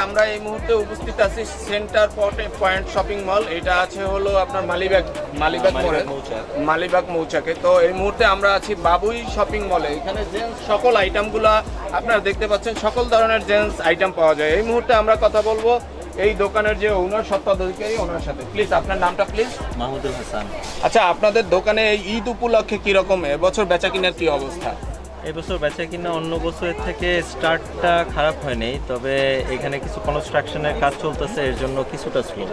আমরা এই মুহূর্তে উপস্থিত আছি সেন্টার পয়েন্ট শপিং মল। এটা আছে হলো আপনার মালিবাগ মালিবাগ। মালিবাগ মৌচাকে। তো এই মুহূর্তে আমরা আছি বাবুই শপিং মলে। এখানে জেন্টস সকল আইটেমগুলো আপনারা দেখতে পাচ্ছেন সকল ধরনের জেন্টস আইটেম পাওয়া যায়। এই মুহূর্তে আমরা কথা বলব এই দোকানের যে ওনার সত্ত্বাধিকারী ওনার সাথে। প্লিজ আপনার নামটা প্লিজ মাহমুদুল হাসান। আচ্ছা আপনাদের দোকানে এই ঈদ উপলক্ষে কীরকম? এবছর বেচা কিনার কি অবস্থা? এবছর বেচা কিনা অন্য বছরের থেকে স্টার্টটা খারাপ হয়নি তবে এখানে কিছু কনস্ট্রাকশনের কাজ চলতেছে এর জন্য কিছুটা স্লো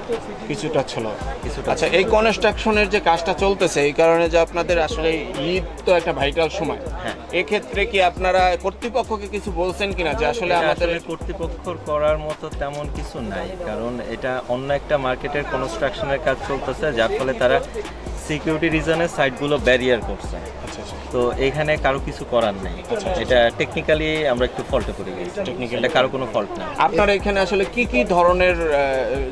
কিছুটা ছিল কিছুটা আচ্ছা এই কনস্ট্রাকশনের যে কাজটা চলতেছে এই কারণে যে আপনাদের আসলে ঈদ তো একটা ভাইটাল সময়। হ্যাঁ। এক্ষেত্রে কি আপনারা কর্তৃপক্ষকে কিছু বলছেন কিনা যে আসলে আমাদের কর্তৃপক্ষর করার মতো তেমন কিছু নাই কারণ এটা অন্য একটা মার্কেটের কনস্ট্রাকশনের কাজ চলতেছে যার ফলে তারা সিকিউরিটি রিজনে সাইটগুলো ব্যারিয়ার করছে। আচ্ছা আচ্ছা। তো এখানে কারও কিছু করার নেই। এটা টেকনিক্যালি আমরা একটু ফল্টে পড়ে গেছি। এটা কারও কোনো ফল্ট না। আপনার এখানে আসলে কি কি ধরনের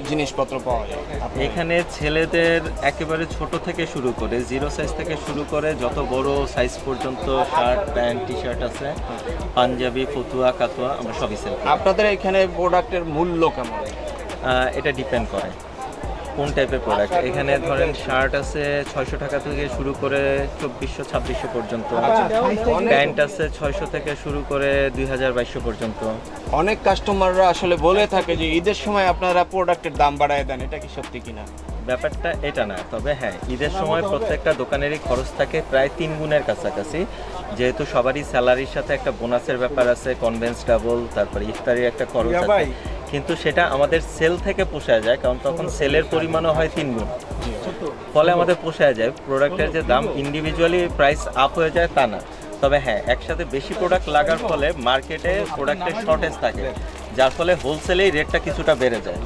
জিনিসপত্র পাওয়া যায়? এখানে ছেলেদের একেবারে ছোট থেকে শুরু করে জিরো সাইজ থেকে শুরু করে যত বড় সাইজ পর্যন্ত শার্ট প্যান্ট টি শার্ট আছে পাঞ্জাবি ফতুয়া কাতুয়া আমরা সবই সেল আপনাদের এখানে প্রোডাক্টের মূল্য কেমন? এটা ডিপেন্ড করে। কোন টাইপের প্রোডাক্ট এখানে ধরেন শার্ট আছে ছয়শো টাকা থেকে শুরু করে চব্বিশশো ছাব্বিশশো পর্যন্ত। প্যান্ট আছে ছয়শো থেকে শুরু করে দুই হাজার বাইশশো পর্যন্ত। অনেক কাস্টমাররা আসলে বলে থাকে যে ঈদের সময় আপনারা প্রোডাক্টের দাম বাড়ায় দেন এটা কি সত্যি কিনা? ব্যাপারটা এটা না তবে হ্যাঁ ঈদের সময় প্রত্যেকটা দোকানেরই খরচ থাকে প্রায় তিন গুণের কাছাকাছি। যেহেতু সবারই স্যালারির সাথে একটা বোনাসের ব্যাপার আছে কনভেন্স ডাবল তারপরে ইফতারির একটা খরচ আছে। কিন্তু সেটা আমাদের সেল থেকে পোষায় যায় কারণ তখন সেলের পরিমাণও হয় তিন গুণ। ফলে আমাদের পোষায় যায় প্রোডাক্টের যে দাম ইন্ডিভিজুয়ালি প্রাইস আপ হয়ে যায় তা না। তবে হ্যাঁ একসাথে বেশি প্রোডাক্ট লাগার ফলে মার্কেটে প্রোডাক্টের শর্টেজ থাকে যার ফলে হোলসেলেই রেটটা কিছুটা বেড়ে যায়।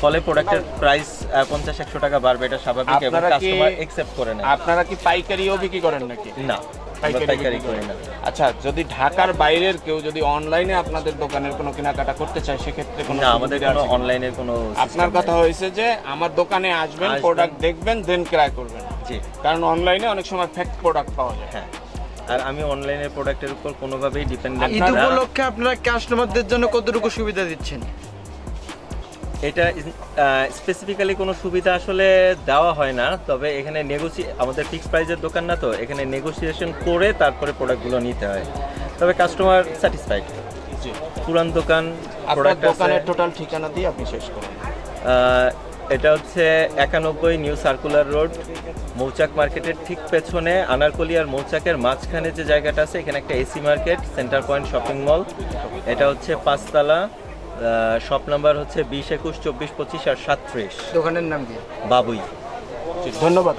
ফলে প্রোডাক্টের প্রাইস পঞ্চাশ একশো টাকা বাড়বে এটা স্বাভাবিক এবং কাস্টমার একসেপ্ট করে না আপনারা কি পাইকারিও বিক্রি করেন নাকি? না। পাইকারি করি না। আচ্ছা যদি ঢাকার বাইরের কেউ যদি অনলাইনে আপনাদের দোকানের কোনো কেনাকাটা করতে চায় সেক্ষেত্রে কোনো না আমাদের সুবিধা কোনো? আপনার কথা হয়েছে যে আমার দোকানে আসবেন। প্রোডাক্ট দেখবেন দেন ক্রয় করবেন। জি। কারণ অনলাইনে অনেক সময় ফেক প্রোডাক্ট পাওয়া যায়। হ্যাঁ। আর আমি অনলাইনের প্রোডাক্টের উপর কোনোভাবেই ডিপেন্ডেন্ট ঈদ উপলক্ষে আপনারা কাস্টমারদের জন্য কতটুকু সুবিধা দিচ্ছেন? এটা স্পেসিফিক্যালি কোনো সুবিধা আসলে দেওয়া হয় না তবে এখানে নেগোসি আমাদের ফিক্স প্রাইজের দোকান না তো এখানে নেগোসিয়েশন করে তারপরে প্রোডাক্টগুলো নিতে হয়। তবে কাস্টমার স্যাটিসফাইড পুরান দোকান প্রোডাক্ট দোকানের টোটাল ঠিকানা দিয়ে আপনি শেষ করুন। এটা হচ্ছে একানব্বই নিউ সার্কুলার রোড মৌচাক মার্কেটের ঠিক পেছনে আনারকলি আর মৌচাকের মাঝখানে যে জায়গাটা আছে এখানে একটা AC market centre point shopping mall. এটা হচ্ছে পাঁচতলা। শপ নাম্বার হচ্ছে বিশ একুশ চব্বিশ পঁচিশ আর সাতত্রিশ। দোকানের নাম কি? বাবুই। ধন্যবাদ।